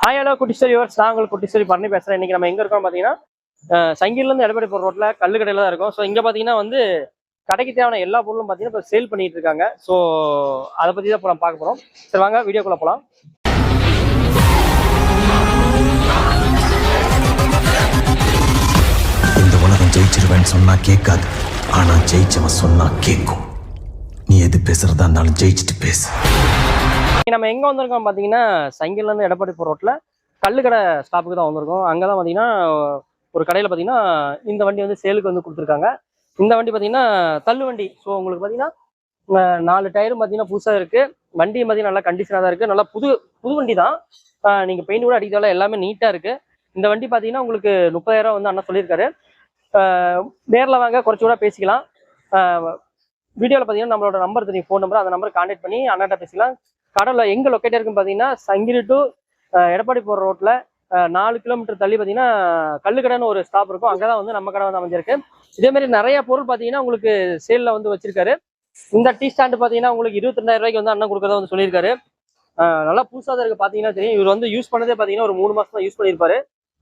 Hi hello Kuttiswari yours நான் உங்களுக்கு பண்ணி பேசுகிறேன் இன்னைக்கு நம்ம எங்கே இருக்கோம் பார்த்தீங்கன்னா சங்கிலேருந்து சங்கிலிருந்து எடப்பாடி போகிற ரோட்டில் கல்லு கடையில் தான் இருக்கும். ஸோ இங்கே பார்த்தீங்கன்னா வந்து கடைக்கு தேவையான எல்லா பொருளும் பார்த்தீங்கன்னா இப்போ சேல் பண்ணிட்டு இருக்காங்க. ஸோ அதை பற்றி தான் இப்போ நம்ம பார்க்க போகிறோம் சரி வாங்க வீடியோக்குள்ளே போகலாம் இந்த உலகம் ஜெயிச்சிருவேன்னு சொன்னா கேட்காது. ஆனா ஜெயிச்சவன் சொன்னா கேட்கும். நீ எது பேசுறதா இருந்தாலும் ஜெயிச்சுட்டு பேசு. நம்ம எங்கே வந்திருக்கோம் பார்த்தீங்கன்னா சங்கிலிருந்து எடப்பாடி போகிற ரோட்டில் கல்லுக்கடை ஸ்டாப்புக்கு தான் வந்திருக்கோம். அங்கே தான் பார்த்தீங்கன்னா ஒரு கடையில் பார்த்தீங்கன்னா இந்த வண்டி வந்து சேலுக்கு வந்து கொடுத்துருக்காங்க. இந்த வண்டி பார்த்தீங்கன்னா தள்ளு வண்டி ஸோ உங்களுக்கு பார்த்தீங்கன்னா நாலு டயரும் பார்த்தீங்கன்னா புதுசாக இருக்குது வண்டி பார்த்தீங்கன்னா நல்லா கண்டிஷனாக தான் இருக்குது நல்லா புது புது வண்டி தான். நீங்கள் பெயிண்ட் கூட அடிக்கிறதால எல்லாமே நீட்டாக இருக்குது இந்த வண்டி பார்த்தீங்கன்னா உங்களுக்கு முப்பதாயிரம் வந்து அண்ணா சொல்லியிருக்காரு. நேரில் வாங்க குறைச்சி கூட பேசிக்கலாம். வீடியோவில் பார்த்தீங்கன்னா நம்மளோட நம்பர் தெரியும். ஃபோன் நம்பர் அந்த நம்பர் கான்டாக்ட் பண்ணி அண்ணாட்ட பேசிக்கலாம். கடலில் எங்கே லொக்கேட் இருக்குன்னு பார்த்தீங்கன்னா சங்கிரி டு எடப்பாடி போகிற ரோட்டில் நாலு கிலோமீட்டர் தள்ளி பார்த்தீங்கன்னா கல்லுக்கடைன்னு ஒரு ஸ்டாப் இருக்கும். அங்கே தான் வந்து நம்ம கடை வந்து அமைஞ்சிருக்கு. இதே மாதிரி நிறைய பொருள் பார்த்தீங்கன்னா உங்களுக்கு சேலில் வந்து வச்சிருக்காரு. இந்த டீ ஸ்டாண்டு பார்த்தீங்கன்னா உங்களுக்கு இருபத்தி ரெண்டாயிரம் ரூபாய்க்கு வந்து அண்ணன் கொடுக்கறத வந்து சொல்லியிருக்காரு. அஹ் நல்லா புதுசாக தான் இருக்கு பார்த்தீங்கன்னா தெரியும். இவர் வந்து யூஸ் பண்ணதே பார்த்தீங்கன்னா ஒரு மூணு மாதம் தான் யூஸ் பண்ணியிருப்பாரு.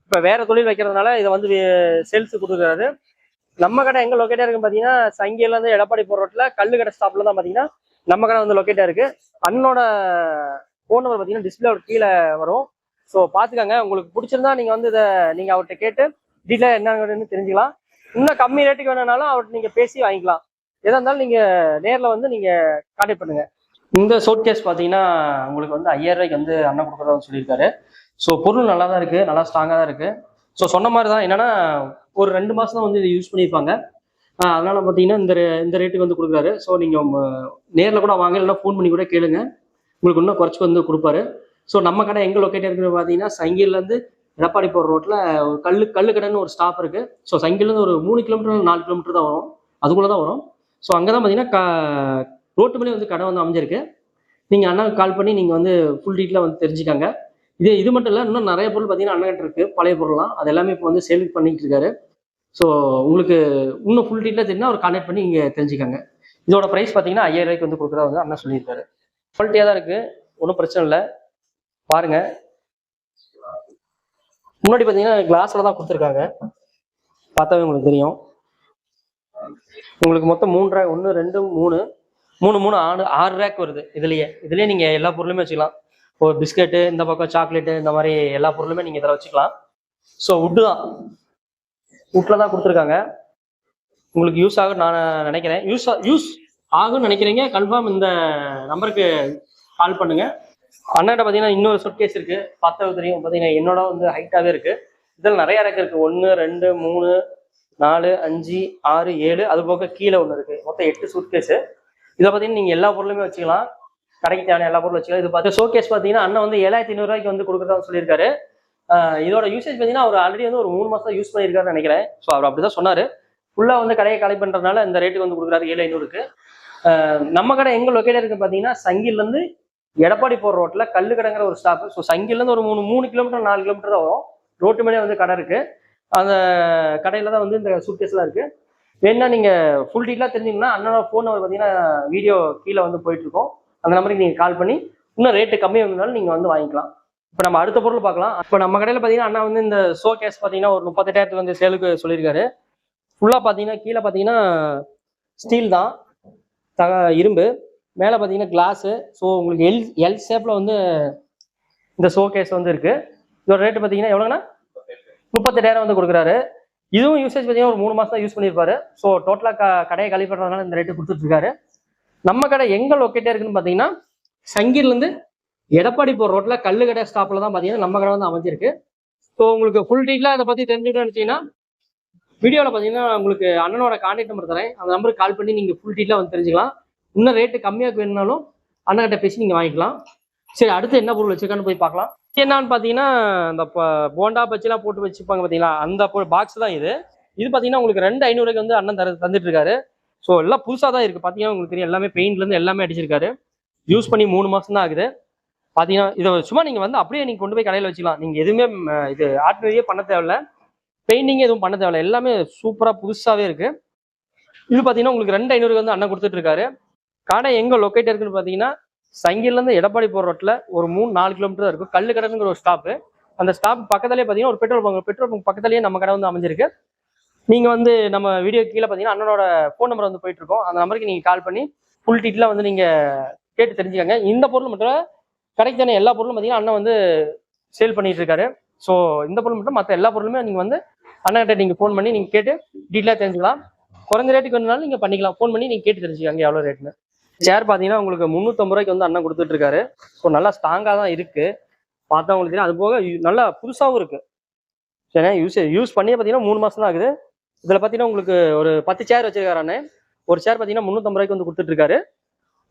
இப்போ வேற தொழில் வைக்கிறதுனால இதை வந்து சேல்ஸ் கொடுக்குறாரு. நம்ம கடை எங்க லொக்கேட்டா இருக்குன்னு பார்த்தீங்கன்னா சங்கியில இருந்து எடப்பாடி போற ரோட்ல கல்லு கடை ஸ்டாப்ல தான் பார்த்தீங்கன்னா நம்ம கடை வந்து லொக்கேட்டா இருக்கு. அண்ணோட ஃபோன் நம்பர் பார்த்தீங்கன்னா டிஸ்பிளே கீழே வரும். ஸோ பார்த்துக்கோங்க உங்களுக்கு பிடிச்சிருந்தா நீங்கள் வந்து இதை நீங்கள் அவர்கிட்ட கேட்டு டீட்டெயில் என்னன்னு தெரிஞ்சுக்கலாம். இன்னும் கம்மி ரேட்டுக்கு வேணும்னாலும் அவர்கிட்ட நீங்கள் பேசி வாங்கிக்கலாம். எதா இருந்தாலும் நீங்கள் நேரில் வந்து நீங்கள் கான்டாக்ட் பண்ணுங்க. இந்த சோட் கேஸ் பார்த்தீங்கன்னா உங்களுக்கு வந்து ஐயாயிரம் ரூபாய்க்கு வந்து அண்ணன் கொடுக்குறதா சொல்லியிருக்காரு. ஸோ பொருள் நல்லா தான் இருக்குது நல்லா ஸ்ட்ராங்காக தான் இருக்குது ஸோ சொன்ன மாதிரி தான் என்னன்னா ஒரு ரெண்டு மாதம் தான் வந்து இதை யூஸ் பண்ணியிருப்பாங்க. அதனால பார்த்தீங்கன்னா இந்த ரே- இந்த ரேட்டுக்கு வந்து கொடுக்குறாரு. ஸோ நீங்கள் நேரில் கூட வாங்க இல்லைன்னா ஃபோன் பண்ணி கூட கேளுங்க. உங்களுக்கு இன்னும் குறைச்சி வந்து கொடுப்பாரு. ஸோ நம்ம கடை எங்கே லொக்கேட் இருக்குன்னு பார்த்தீங்கன்னா சங்கிலேருந்து எடப்பாடி போகிற ரோட்டில் ஒரு கல் கல்லு கடைன்னு ஒரு ஸ்டாப் இருக்குது ஸோ சங்கிலேருந்து ஒரு மூணு கிலோமீட்டர் நாலு கிலோமீட்டர் தான் வரும். அதுக்குள்ளே தான் வரும். ஸோ அங்கே தான் பார்த்தீங்கன்னா க ரோட்டு மேலே வந்து கடை வந்து அமைஞ்சிருக்கு. நீங்கள் அண்ணாவுக்கு கால் பண்ணி நீங்கள் வந்து ஃபுல் டீட்டெயிலாக வந்து தெரிஞ்சுக்காங்க. இது இது மட்டும் இல்லை இன்னும் நிறைய பொருள் பார்த்தீங்கன்னா அண்ணன் இருக்குது பழைய பொருள்லாம். அது எல்லாமே இப்போ வந்து சேல் பண்ணிட்டு இருக்காரு. ஸோ உங்களுக்கு இன்னும் ஃபுல் டீட்டெயில் தெரியும்னா அவர் கான்டாக்ட் பண்ணி இங்கே தெரிஞ்சுக்காங்க. இதோட ப்ரைஸ் பார்த்தீங்கன்னா ஐயாயிரம் ரூபாய்க்கு வந்து கொடுக்குறதா வந்து அண்ணன் சொல்லியிருக்காரு. குவாலிட்டியாக தான் இருக்குது ஒன்றும் பிரச்சனை இல்லை. பாருங்க. முன்னாடி பார்த்தீங்கன்னா கிளாஸில் தான் கொடுத்துருக்காங்க. பார்த்தாவே உங்களுக்கு தெரியும். உங்களுக்கு மொத்தம் மூணு ரேக் ஒன்று ரெண்டு மூணு மூணு மூணு ஆறு ஆறு ரேக் வருது. இதுலேயே. இதுலேயே நீங்கள் எல்லா பொருளுமே வச்சுக்கலாம். ஒரு பிஸ்கெட்டு இந்த பக்கம் சாக்லேட்டு இந்த மாதிரி எல்லா பொருளுமே நீங்கள் இதில் வச்சுக்கலாம். ஸோ உட்டு தான். உட்டில் தான் கொடுத்துருக்காங்க. உங்களுக்கு யூஸ் ஆகும் நான் நினைக்கிறேன். யூஸ் யூஸ் ஆகும்னு நினைக்கிறீங்க. கன்ஃபார்ம் இந்த நம்பருக்கு கால் பண்ணுங்க. அண்ணாட்ட பார்த்தீங்கன்னா இன்னொரு சுட்கேஸ் இருக்குது பார்த்தது தெரியும். பார்த்தீங்கன்னா என்னோட வந்து ஹைட்டாகவே இருக்குது இதில் நிறைய ரேக் இருக்குது ஒன்று ரெண்டு மூணு நாலு அஞ்சு ஆறு ஏழு. அது போக கீழே ஒன்று இருக்குது மொத்தம் எட்டு சூட்கேஸு இதை பார்த்தீங்கன்னா நீங்கள் எல்லா பொருளுமே வச்சுக்கலாம். கடைக்கு தேவையான எல்லா பொருளும் வச்சுக்கலாம். இது பார்த்து ஷோகேஸ் பார்த்தீங்கன்னா அண்ணன் வந்து ஏழாயிரத்தி ஐநூறுரூவாய்க்கு வந்து கொடுக்குறதா சொல்லியிருக்காரு. இதோட யூசேஜ் பார்த்தீங்கன்னா அவர் ஆல்ரெடி வந்து ஒரு மூணு மாசம் யூஸ் பண்ணியிருக்காருன்னு நினைக்கிறேன். ஸோ அவர் அப்படி தான் சொன்னார் ஃபுல்லாக வந்து கடையை கலை பண்ணுறதுனால இந்த ரேட்டுக்கு வந்து கொடுக்குறாரு ஏழு ஐநூறுக்கு. நம்ம கடை எங்கே லொக்கேட் இருக்கு பார்த்தீங்கன்னா சங்கிலேருந்து எடப்பாடி போகிற ரோட்டில் கல்லு கடைங்கிற ஒரு ஸ்டாப் ஸோ சங்கிலேருந்து ஒரு மூணு மூணு கிலோமீட்டர் நாலு கிலோமீட்டர் தான் வரும். ரோட்டு மேலே வந்து கடை இருக்கு. அந்த கடையில் தான் வந்து இந்த சூட்கேஸ்லாம் இருக்கு. வேணா நீங்கள் ஃபுல் டீட்டெயிலாக தெரிஞ்சீங்கன்னா அண்ணனோட ஃபோன் நம்பர் பார்த்தீங்கன்னா வீடியோ கீழே வந்து போயிட்டு இருக்கோம். அந்த நம்பருக்கு நீங்கள் கால் பண்ணி இன்னும் ரேட்டு கம்மியாக இருந்தாலும் நீங்கள் வந்து வாங்கிக்கலாம். இப்போ நம்ம அடுத்த பொருள் பார்க்கலாம். இப்போ நம்ம கடையில் பார்த்தீங்கன்னா அண்ணா வந்து இந்த ஷோ கேஸ் பார்த்தீங்கன்னா ஒரு முப்பத்தெட்டாயிரத்துக்கு வந்து சேலுக்கு சொல்லியிருக்காரு. ஃபுல்லாக பார்த்தீங்கன்னா கீழே பார்த்தீங்கன்னா ஸ்டீல் தான். தக இரும்பு. மேலே பார்த்தீங்கன்னா கிளாஸு ஸோ உங்களுக்கு எல் எல் ஷேப்பில் வந்து இந்த ஷோ கேஸ் வந்து இருக்குது இதோட ரேட்டு பார்த்தீங்கன்னா எவ்வளோங்கண்ணா முப்பத்தெட்டாயிரம் வந்து கொடுக்குறாரு. இதுவும் யூசேஜ் பார்த்தீங்கன்னா ஒரு மூணு மாதம் தான் யூஸ் பண்ணியிருப்பாரு. ஸோ டோட்டலாக க கடையை கழி பண்ணுறதுனால இந்த ரேட்டு கொடுத்துட்ருக்காரு. நம்ம கடை எங்கே லொக்கேட்டாக இருக்குன்னு பார்த்தீங்கன்னா சங்கீர்லேருந்து எடப்பாடி போகிற ரோட்டில் கல்லு கடை ஸ்டாப்பில் தான் பார்த்தீங்கன்னா நம்ம கடை வந்து அமைஞ்சிருக்கு. ஸோ உங்களுக்கு ஃபுல் டீட்டெயிலாக அதை பற்றி தெரிஞ்சுக்கணும்னு நினச்சிங்கன்னா வீடியோவில் பார்த்தீங்கன்னா உங்களுக்கு அண்ணனோட கான்டாக்ட் நம்பர் தரேன். அந்த நம்பருக்கு கால் பண்ணி நீங்கள் ஃபுல் டீட்டெயிலாக வந்து தெரிஞ்சுக்கலாம். இன்னும் ரேட்டு கம்மியாக வேணும்னாலும் அண்ணன்கிட்ட பேசி நீங்கள் வாங்கிக்கலாம். சரி அடுத்து என்ன பொருள் வச்சிருக்கான்னு போய் பார்க்கலாம். என்னன்னு பார்த்தீங்கன்னா இந்த போண்டா பச்சிலாம் போட்டு வச்சுப்பாங்க பார்த்தீங்களா அந்த பாக்ஸ் தான் இது. இது பார்த்தீங்கன்னா உங்களுக்கு ரெண்டு ஐநூறுக்கு வந்து அண்ணன் தர தந்துட்டு இருக்காரு. ஸோ எல்லாம் புதுசாக தான் இருக்குது பார்த்தீங்கன்னா உங்களுக்கு தெரியும் எல்லாமே பெயிண்ட்லேருந்து எல்லாமே அடிச்சிருக்காரு. யூஸ் பண்ணி மூணு மாதம் தான் ஆகுது. பார்த்தீங்கன்னா இதை சும்மா நீங்கள் வந்து அப்படியே நீங்கள் கொண்டு போய் கடையில் வச்சுக்கலாம். நீங்கள் எதுவுமே இது ஆர்டினரியே பண்ண தேவையில்ல. பெயிண்டிங்கே எதுவும் பண்ண தேவையில்ல. எல்லாமே சூப்பராக புதுசாகவே இருக்குது இது பார்த்தீங்கன்னா உங்களுக்கு ரெண்டு ஐநூறுக்கு வந்து அண்ணன் கொடுத்துட்ருக்காரு கடை எங்கே லொக்கேட் இருக்குன்னு பார்த்தீங்கன்னா சங்கிலேருந்து எடப்பாடி போகிற ரோட்டில் ஒரு மூணு நாலு கிலோமீட்டர் தான் இருக்கும். கல்லுக்கடனுங்கிற ஒரு ஸ்டாப்பு அந்த ஸ்டாப் பக்கத்துலேயே பார்த்தீங்கன்னா ஒரு பெட்ரோல் பங்க் பெட்ரோல் பங்க் பக்கத்துலேயே நம்ம கடை வந்து அமைஞ்சிருக்கு. நீங்கள் வந்து நம்ம வீடியோ கீழே பார்த்தீங்கன்னா அண்ணனோட ஃபோன் நம்பர் வந்து போயிட்டுருக்கோம். அந்த நம்பருக்கு நீங்கள் கால் பண்ணி ஃபுல் டீட்டெயிலாக வந்து நீங்கள் கேட்டு தெரிஞ்சுக்கங்க. இந்த பொருள் மட்டும் கடைக்கு தானே எல்லா பொருளும் பார்த்தீங்கன்னா அண்ணன் வந்து சேல் பண்ணிட்டு இருக்காரு. ஸோ இந்த பொருள் மட்டும் மற்ற எல்லா பொருளுமே நீங்கள் வந்து அண்ணன்கிட்ட நீங்கள் ஃபோன் பண்ணி நீங்கள் கேட்டு டீட்டெயிலாக தெரிஞ்சுக்கலாம். குறைஞ்ச ரேட்டுக்கு வேணுனாலும் நீங்கள் பண்ணிக்கலாம். ஃபோன் பண்ணி நீங்கள் கேட்டு தெரிஞ்சுக்காங்க எவ்வளோ ரேட்னு சேர் பார்த்தீங்கன்னா உங்களுக்கு முந்நூற்றம்பது ரூபாய்க்கு வந்து அண்ணன் கொடுத்துட்டு இருக்காரு. ஸோ நல்லா ஸ்ட்ராங்காக தான் இருக்குது பார்த்தா உங்களுக்கு தெரியும். அது போக நல்லா புதுசாகவும் இருக்குது சரி யூஸ் யூஸ் பண்ணியே பார்த்தீங்கன்னா மூணு மாதம் தான் ஆகுது. இதில் பார்த்தீங்கன்னா உங்களுக்கு ஒரு பத்து சேர் வச்சிருக்காரு ஒரு சேர் பார்த்தீங்கன்னா முந்நூற்றம்பது ரூபாய்க்கு வந்து கொடுத்துட்ருக்காரு.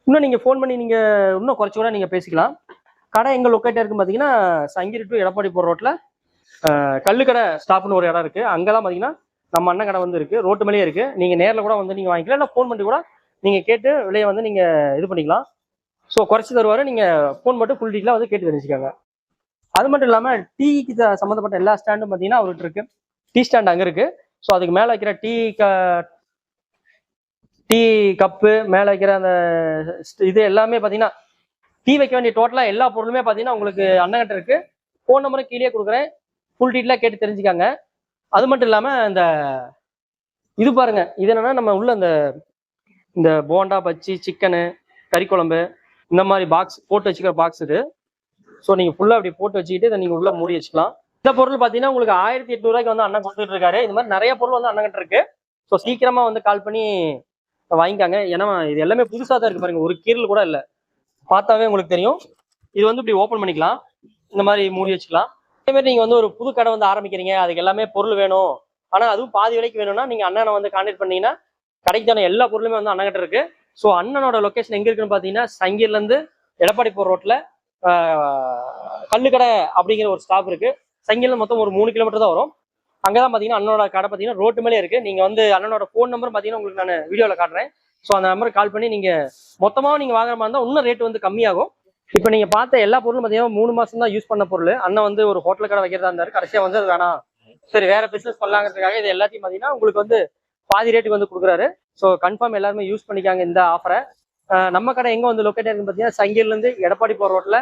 இன்னும் நீங்கள் ஃபோன் பண்ணி நீங்கள் இன்னும் குறைச்சி கூட நீங்கள் பேசிக்கலாம். கடை எங்கே லொக்கேட்டாக இருக்குன்னு பார்த்தீங்கன்னா சங்கிரி டு எடப்பாடி போகிற ரோட்டில் கல்லுக்கடை ஸ்டாப்னு ஒரு இடம் இருக்குது அங்கே தான் பார்த்தீங்கன்னா நம்ம அண்ணன் கடை வந்து இருக்குது ரோட்டு மேலேயே இருக்குது நீங்கள் நேரில் கூட வந்து நீங்கள் வாங்கிக்கலாம். இல்லை ஃபோன் பண்ணி கூட நீங்கள் கேட்டு விலையை வந்து நீங்கள் இது பண்ணிக்கலாம். ஸோ குறைச்சி தருவார். நீங்கள் ஃபோன் மட்டும் ஃபுல் டீட்டெயிலாக வந்து கேட்டு தெரிஞ்சுக்காங்க. அது மட்டும் இல்லாமல் டீக்கு சம்மந்தப்பட்ட எல்லா ஸ்டாண்டும் பார்த்தீங்கன்னா அவர்கிட்ட இருக்குது டீ ஸ்டாண்ட் அங்கே இருக்குது ஸோ அதுக்கு மேலே வைக்கிற டீ க டீ கப்பு மேலே வைக்கிற அந்த இது எல்லாமே பார்த்தீங்கன்னா டீ வைக்க வேண்டிய டோட்டலாக எல்லா பொருளுமே பார்த்தீங்கன்னா உங்களுக்கு அண்ணங்கிட்ட இருக்கு. ஃபோன் நம்பரும் கீழே கொடுக்குறேன். ஃபுல் டீட்டெயிலாக கேட்டு தெரிஞ்சுக்காங்க. அது மட்டும் இல்லாமல் இந்த இது பாருங்க. இது என்னன்னா நம்ம உள்ள இந்த இந்த போண்டா பச்சி சிக்கனு கறி குழம்பு இந்த மாதிரி பாக்ஸ் போட்டு வச்சுக்கிற பாக்ஸ் இது. ஸோ நீங்கள் ஃபுல்லாக அப்படி போட்டு வச்சுக்கிட்டு இதை நீங்கள் உள்ளே மூடி வச்சுக்கலாம். இந்த பொருள் பார்த்தீங்கன்னா உங்களுக்கு ஆயிரத்தி எட்நூறுவாய்க்கு வந்து அண்ணன் கொடுத்துட்டு இருக்காரு இந்த மாதிரி நிறைய பொருள் வந்து அண்ணன் இருக்கு. ஸோ சீக்கிரமா வந்து கால் பண்ணி வாங்கிக்காங்க. ஏன்னா இது எல்லாமே புதுசாக தான் இருக்கு பாருங்க. ஒரு கீரல் கூட இல்லை. பார்த்தாவே உங்களுக்கு தெரியும். இது வந்து இப்படி ஓப்பன் பண்ணிக்கலாம். இந்த மாதிரி மூடி வச்சுக்கலாம். அதே மாதிரி நீங்கள் வந்து ஒரு புது கடை வந்து ஆரம்பிக்கிறீங்க. அதுக்கு எல்லாமே பொருள் வேணும். ஆனால் அதுவும் பாதி விலைக்கு வேணும்னா நீங்கள் அண்ணனை வந்து கான்டாக்ட் பண்ணீங்கன்னா கடைக்கு தானே எல்லா பொருளுமே வந்து அண்ணன்கிட்ட இருக்கு. ஸோ அண்ணனோட லொக்கேஷன் எங்க இருக்குன்னு பார்த்தீங்கன்னா சங்கீர்லேருந்து எடப்பாடி போர் ரோட்டில் கல்லுக்கடை அப்படிங்கிற ஒரு ஸ்டாப் இருக்கு. சங்கில மொத்தம் ஒரு மூணு கிலோமீட்டர் தான் வரும். அங்கதான் பாத்தீங்கன்னா அண்ணனோட கடை பாத்தீங்கன்னா ரோட்டு மேலே இருக்கு. நீங்க வந்து அண்ணனோட ஃபோன் நம்பர் பாத்தீங்கன்னா உங்களுக்கு நான் வீடியோல காட்டுறேன். ஸோ அந்த நம்பருக்கு கால் பண்ணி நீங்க மொத்தமாக நீங்க வாங்குற மாதிரி இருந்தால் இன்னும் ரேட் வந்து கம்மியாகும். இப்போ நீங்க பார்த்த எல்லா பொருளும் பாத்தீங்கன்னா மூணு மாசம் தான் யூஸ் பண்ண பொருள். அண்ணன் வந்து ஒரு ஹோட்டல் கடை வைக்கிறதா இருந்தாரு. கடைசியா வந்து அது வேணாம். சரி வேற பிசினஸ் பண்ணலாங்கிறதுக்காக இது எல்லாத்தையும் பாத்தீங்கன்னா உங்களுக்கு வந்து பாதி ரேட்டுக்கு வந்து கொடுக்குறாரு. ஸோ கன்ஃபார்ம் எல்லாருமே யூஸ் பண்ணிக்காங்க இந்த ஆஃபரை நம்ம கடை எங்க வந்து லொக்கேட் ஆயிருக்குன்னு பார்த்தீங்கன்னா சங்கில இருந்து எடப்பாடி போற ரோட்ல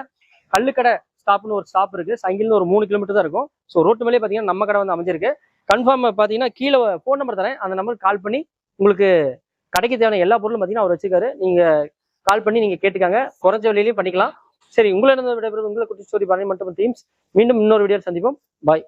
கல்லுக்கடை ஸ்டாப்னு ஒரு ஸ்டாப் இருக்கு. சங்கில்னு ஒரு மூணு கிலோமீட்டர் தான் இருக்கும். ஸோ ரோட்டு மேலே பார்த்தீங்கன்னா நம்ம கடை வந்து அமைஞ்சிருக்கு. கன்ஃபார்ம் பார்த்தீங்கன்னா கீழே ஃபோன் நம்பர் தரேன். அந்த நம்பருக்கு கால் பண்ணி உங்களுக்கு கடைக்கு தேவையான எல்லா பொருளும் பார்த்தீங்கன்னா அவர் வச்சிருக்காரு. நீங்க கால் பண்ணி நீங்க கேட்டுக்காங்க. குறைஞ்ச விலையிலையும் பண்ணிக்கலாம். சரி உங்களிடம் விடைபெறுவது உங்களை குட்டி ஸ்டோரி பண்ணி மட்டும் டீம்ஸ் மீண்டும் இன்னொரு வீடியோ சந்திப்போம். பாய்